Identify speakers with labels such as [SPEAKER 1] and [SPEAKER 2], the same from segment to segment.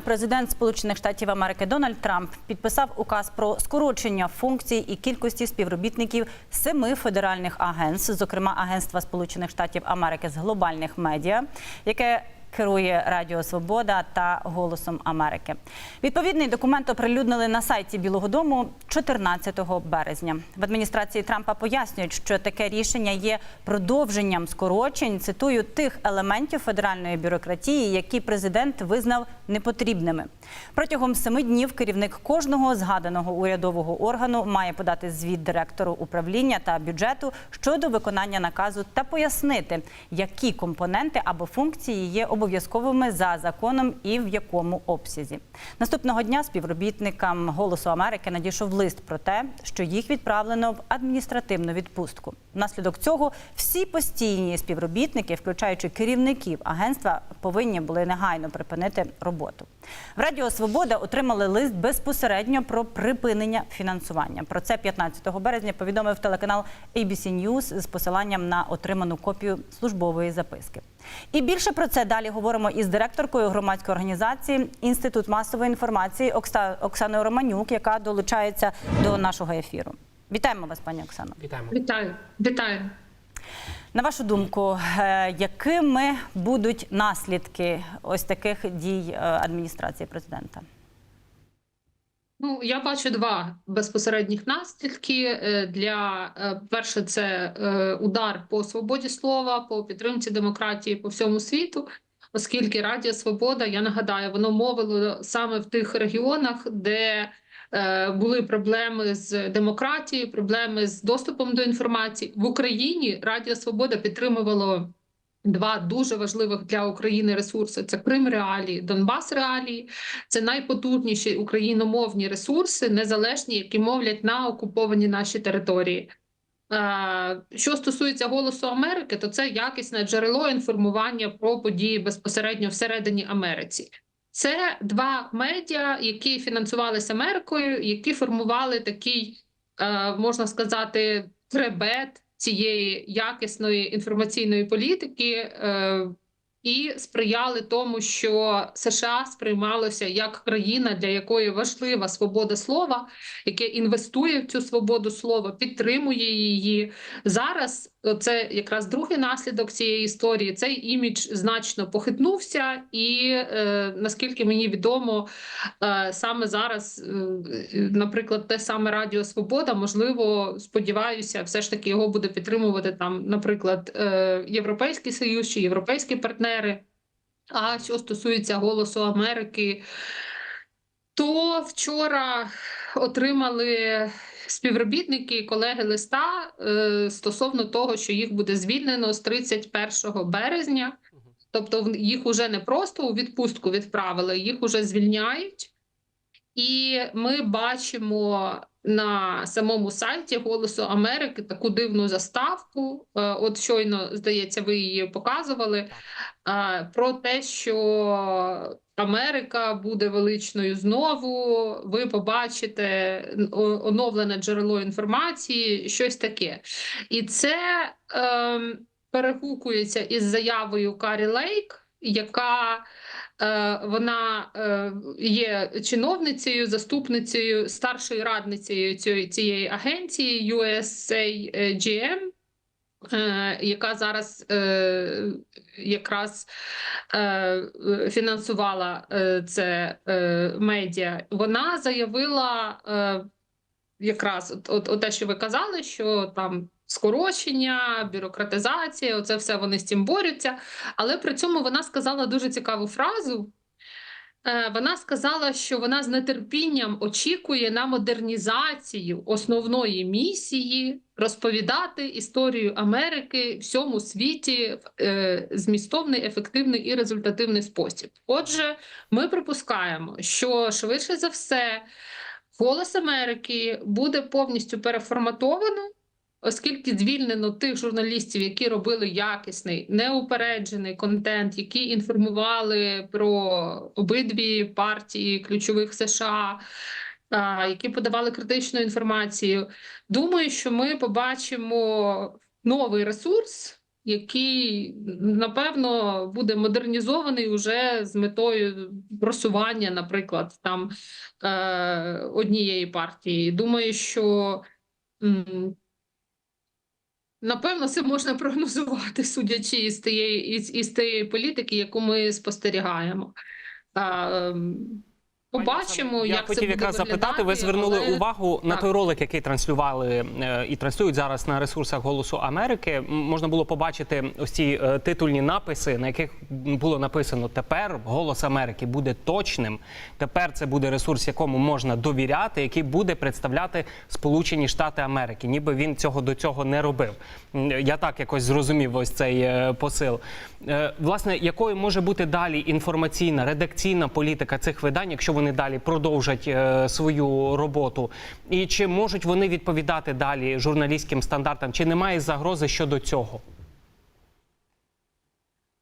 [SPEAKER 1] Президент Сполучених Штатів Америки Дональд Трамп підписав указ про скорочення функцій і кількості співробітників семи федеральних агентств, зокрема Агентства Сполучених Штатів Америки з глобальних медіа, яке керує Радіо Свобода та Голосом Америки. Відповідний документ оприлюднили на сайті Білого Дому 14 березня. В адміністрації Трампа пояснюють, що таке рішення є продовженням скорочень. Цитую тих елементів федеральної бюрократії, які президент визнав непотрібними. Протягом семи днів керівник кожного згаданого урядового органу має подати звіт директору управління та бюджету щодо виконання наказу та пояснити, які компоненти або функції є обов'язковими за законом і в якому обсязі. Наступного дня співробітникам Голосу Америки надійшов лист про те, що їх відправлено в адміністративну відпустку. Внаслідок цього всі постійні співробітники, включаючи керівників агентства, повинні були негайно припинити роботу. В Радіо Свобода отримали лист безпосередньо про припинення фінансування. Про це 15 березня повідомив телеканал ABC News з посиланням на отриману копію службової записки. І більше про це далі говоримо із директоркою громадської організації Інститут масової інформації Окса- Оксаною Романюк, яка долучається до нашого ефіру. Вітаємо вас, пані Оксано.
[SPEAKER 2] Вітаємо.
[SPEAKER 3] Вітаю, вітаю.
[SPEAKER 1] На вашу думку, е, якими будуть наслідки ось таких дій е, адміністрації президента?
[SPEAKER 3] Ну я бачу два безпосередніх наслідки. Е, Для е, перше, це е, удар по свободі слова, по підтримці демократії по всьому світу. Оскільки Радіо Свобода, я нагадаю, воно мовило саме в тих регіонах, де були проблеми з демократією, проблеми з доступом до інформації в Україні. Радіо Свобода підтримувало два дуже важливих для України ресурси: це Крим Реалії, Донбас Реалії. Це найпотужніші україномовні ресурси, незалежні, які мовлять на окуповані наші території. Е, Що стосується голосу Америки, то це якісне джерело інформування про події безпосередньо всередині Америці. Це два медіа, які фінансувалися Америкою, які формували такий, е, можна сказати, хребет цієї якісної інформаційної політики. е, і сприяли тому, що США сприймалося як країна, для якої важлива свобода слова, яке інвестує в цю свободу слова, підтримує її зараз. Це якраз другий наслідок цієї історії. Цей імідж значно похитнувся, і е, наскільки мені відомо, е, саме зараз, е, наприклад, те саме Радіо Свобода, можливо, сподіваюся, все ж таки його буде підтримувати там, наприклад, е, Європейський Союз чи європейські партнери. А що стосується Голосу Америки, то вчора отримали співробітники колеги листа е, стосовно того, що їх буде звільнено з 31 березня. Тобто їх уже не просто у відпустку відправили, їх уже звільняють. І ми бачимо на самому сайті Голосу Америки таку дивну заставку. Е, От щойно, здається, ви її показували. е, Про те, що Америка буде величною знову. Ви побачите оновлене джерело інформації, щось таке. І це ем, перегукується із заявою Карі Лейк, яка Вона е, є чиновницею, заступницею, старшою радницею цієї, агенції USAGM, е, яка зараз е, якраз е, фінансувала е, це е, медіа. Вона заявила е, якраз от, от, от те, що ви казали, що там скорочення, бюрократизація, оце все вони з цим борються. Але при цьому вона сказала дуже цікаву фразу. Е, Вона сказала, що вона з нетерпінням очікує на модернізацію основної місії розповідати історію Америки всьому світі в е, змістовний, ефективний і результативний спосіб. Отже, ми припускаємо, що швидше за все голос Америки буде повністю переформатовано оскільки звільнено тих журналістів, які робили якісний, неупереджений контент, які інформували про обидві партії ключових США, які подавали критичну інформацію. Думаю, що ми побачимо новий ресурс. який напевно буде модернізований уже з метою просування, наприклад, там е, однієї партії. Думаю, що напевно це можна прогнозувати, судячи із тієї із, із тієї політики, яку ми спостерігаємо. А, Побачимо,
[SPEAKER 2] Я
[SPEAKER 3] як
[SPEAKER 2] хотів
[SPEAKER 3] це буде
[SPEAKER 2] якраз запитати. Ви звернули
[SPEAKER 3] але-
[SPEAKER 2] увагу на той ролик, який транслювали е, і транслюють зараз на ресурсах Голосу Америки. Можна було побачити ось ці е, титульні написи, на яких було написано: тепер голос Америки буде точним. Тепер це буде ресурс, якому можна довіряти, який буде представляти Сполучені Штати Америки. Ніби він цього до цього не робив. Я так якось зрозумів ось цей е, посил. Власне, якою може бути далі інформаційна редакційна політика цих видань, якщо вони далі продовжать е, свою роботу, і чи можуть вони відповідати далі журналістським стандартам? Чи немає загрози щодо цього?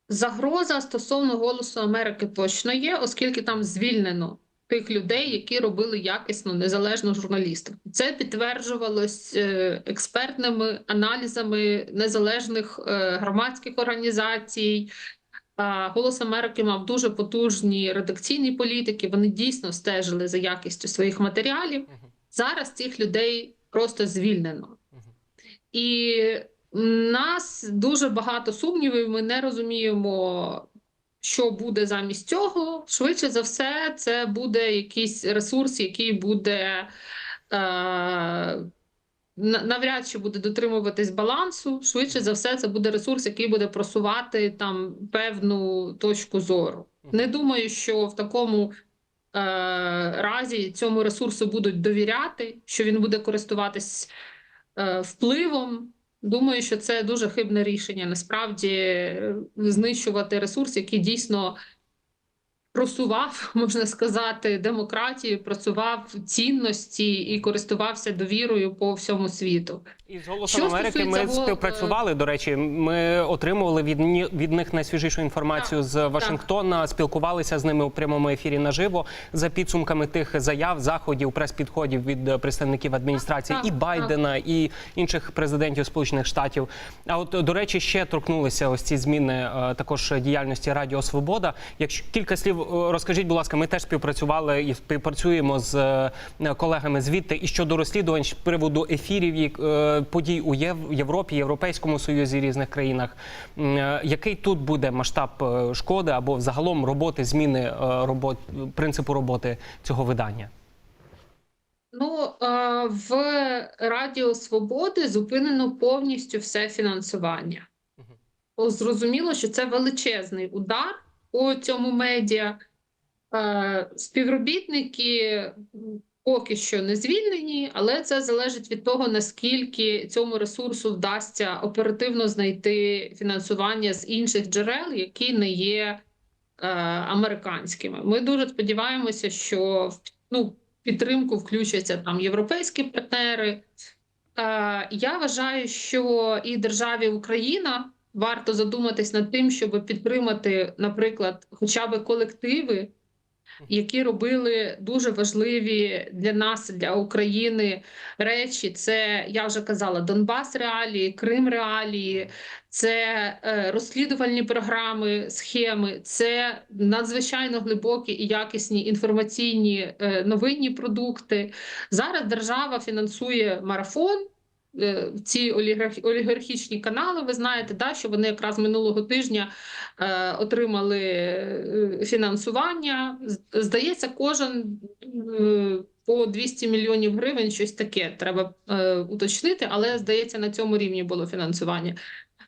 [SPEAKER 3] Загроза стосовно голосу Америки точно є, оскільки там звільнено тих людей, які робили якісну незалежну журналістику. Це підтверджувалось е, експертними аналізами незалежних е, громадських організацій. Голос Америки мав дуже потужні редакційні політики. Вони дійсно стежили за якістю своїх матеріалів. Зараз цих людей просто звільнено. І нас дуже багато сумнівів. Ми не розуміємо, що буде замість цього. Швидше за все, це буде якийсь ресурс, який буде. Е навряд чи буде дотримуватись балансу. Швидше за все, це буде ресурс, який буде просувати там певну точку зору. Не думаю, що в такому е, разі цьому ресурсу будуть довіряти, що він буде користуватись е, впливом. Думаю, що це дуже хибне рішення. Насправді е, знищувати ресурс, який дійсно просував, можна сказати, демократію, просував цінності і користувався довірою по всьому світу.
[SPEAKER 2] І з голосом
[SPEAKER 3] Що
[SPEAKER 2] Америки ми
[SPEAKER 3] стосується
[SPEAKER 2] співпрацювали. До речі, ми отримували від від них найсвіжішу інформацію з Вашингтона. Спілкувалися з ними у прямому ефірі наживо за підсумками тих заяв, заходів, прес-підходів від е, представників адміністрації
[SPEAKER 3] Так,
[SPEAKER 2] і
[SPEAKER 3] так.
[SPEAKER 2] Байдена, і інших президентів Сполучених Штатів. А от до речі, ще торкнулися ось ці зміни е, також діяльності Радіо Свобода. Якщо кілька слів е, розкажіть, будь ласка, ми теж співпрацювали і співпрацюємо з е, колегами звідти і щодо розслідувань з приводу ефірів е, подій у Європі, Європейському Союзі різних країнах. Е, Який тут буде масштаб е, шкоди або взагалом роботи зміни е, робот принципу роботи цього видання?
[SPEAKER 3] Ну в Радіо Свободи зупинено повністю все фінансування. Зрозуміло, що це величезний удар по цьому медіа. Співробітники поки що не звільнені, але це залежить від того, наскільки цьому ресурсу вдасться оперативно знайти фінансування з інших джерел, які не є е, американськими. Ми дуже сподіваємося, що ну, підтримку включаться там європейські партнери. Е, я вважаю, що і державі Україна варто задуматись над тим, щоб підтримати, наприклад, хоча б колективи, які робили дуже важливі для нас, для України речі. Це я вже казала: Донбас реалії, Крим реалії, це е, розслідувальні програми, схеми, це надзвичайно глибокі і якісні інформаційні е, новинні продукти. Зараз держава фінансує марафон. Е, Ці олігарх- олігархічні канали, ви знаєте, да, що вони якраз минулого тижня е, отримали е, фінансування. Здається, кожен е, по 200 мільйонів гривень, щось таке треба е, уточнити, але здається, на цьому рівні було фінансування.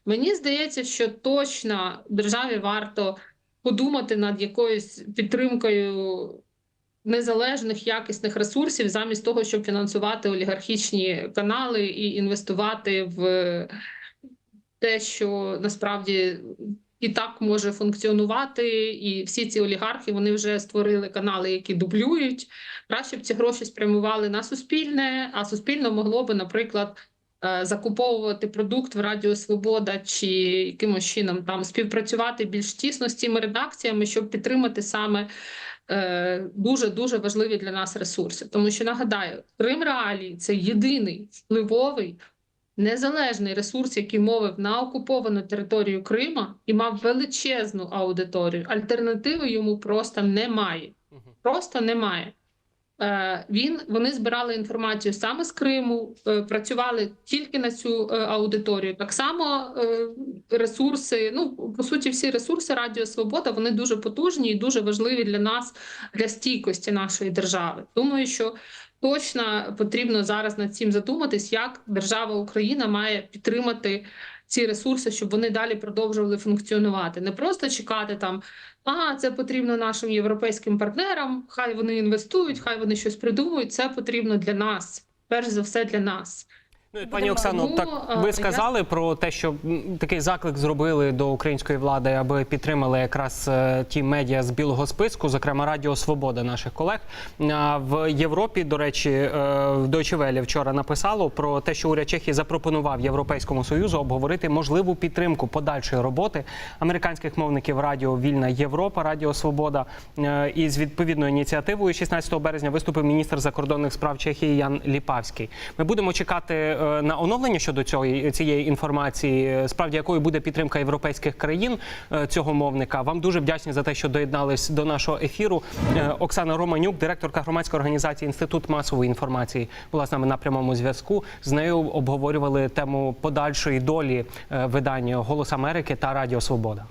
[SPEAKER 3] Мені здається, що точно державі варто подумати над якоюсь підтримкою незалежних якісних ресурсів, замість того, щоб фінансувати олігархічні канали і інвестувати в те, що насправді і так може функціонувати, і всі ці олігархи вони вже створили канали, які дублюють. Краще б ці гроші спрямували на суспільне, а суспільне могло би, наприклад, е, закуповувати продукт в Радіо Свобода чи якимось чином там співпрацювати більш тісно з цими редакціями, щоб підтримати саме дуже дуже важливі для нас ресурси. Тому що нагадаю, Крим Реалії це єдиний впливовий незалежний ресурс, який мовив на окуповану територію Крима і мав величезну аудиторію. Альтернативи йому просто немає. Просто немає. Е, Він вони збирали інформацію саме з Криму, е, працювали тільки на цю е, аудиторію. Так само ресурси, ну по суті, всі ресурси Радіо Свобода вони дуже потужні і дуже важливі для нас, для стійкості нашої держави. Думаю, що точно потрібно зараз над цим задуматись, як держава Україна має підтримати ці ресурси, щоб вони далі продовжували функціонувати. Не просто чекати там. А це потрібно нашим європейським партнерам. Хай вони інвестують, хай вони щось придумують. Це потрібно для нас, перш за все для нас.
[SPEAKER 2] Ну, пані Оксано, так ви сказали про те, що такий заклик зробили до української влади, аби підтримали якраз е, ті медіа з білого списку, зокрема Радіо Свобода наших колег. А В Європі, до речі, е, в Deutsche Welle вчора написало про те, що уряд Чехії запропонував Європейському союзу обговорити можливу підтримку подальшої роботи американських мовників Радіо Вільна Європа, Радіо Свобода. Е, І з відповідною ініціативою 16 березня виступив міністр закордонних справ Чехії Ян Ліпавський. Ми будемо чекати е, на оновлення щодо цього цієї інформації, е, справді якою буде підтримка європейських країн е, цього мовника. Вам дуже вдячні за те, що доєднались до нашого ефіру. Е, Оксана Романюк, директорка громадської організації Інститут масової інформації, була з нами на прямому зв'язку. З нею обговорювали тему подальшої долі е, видання Голос Америки та Радіо Свобода.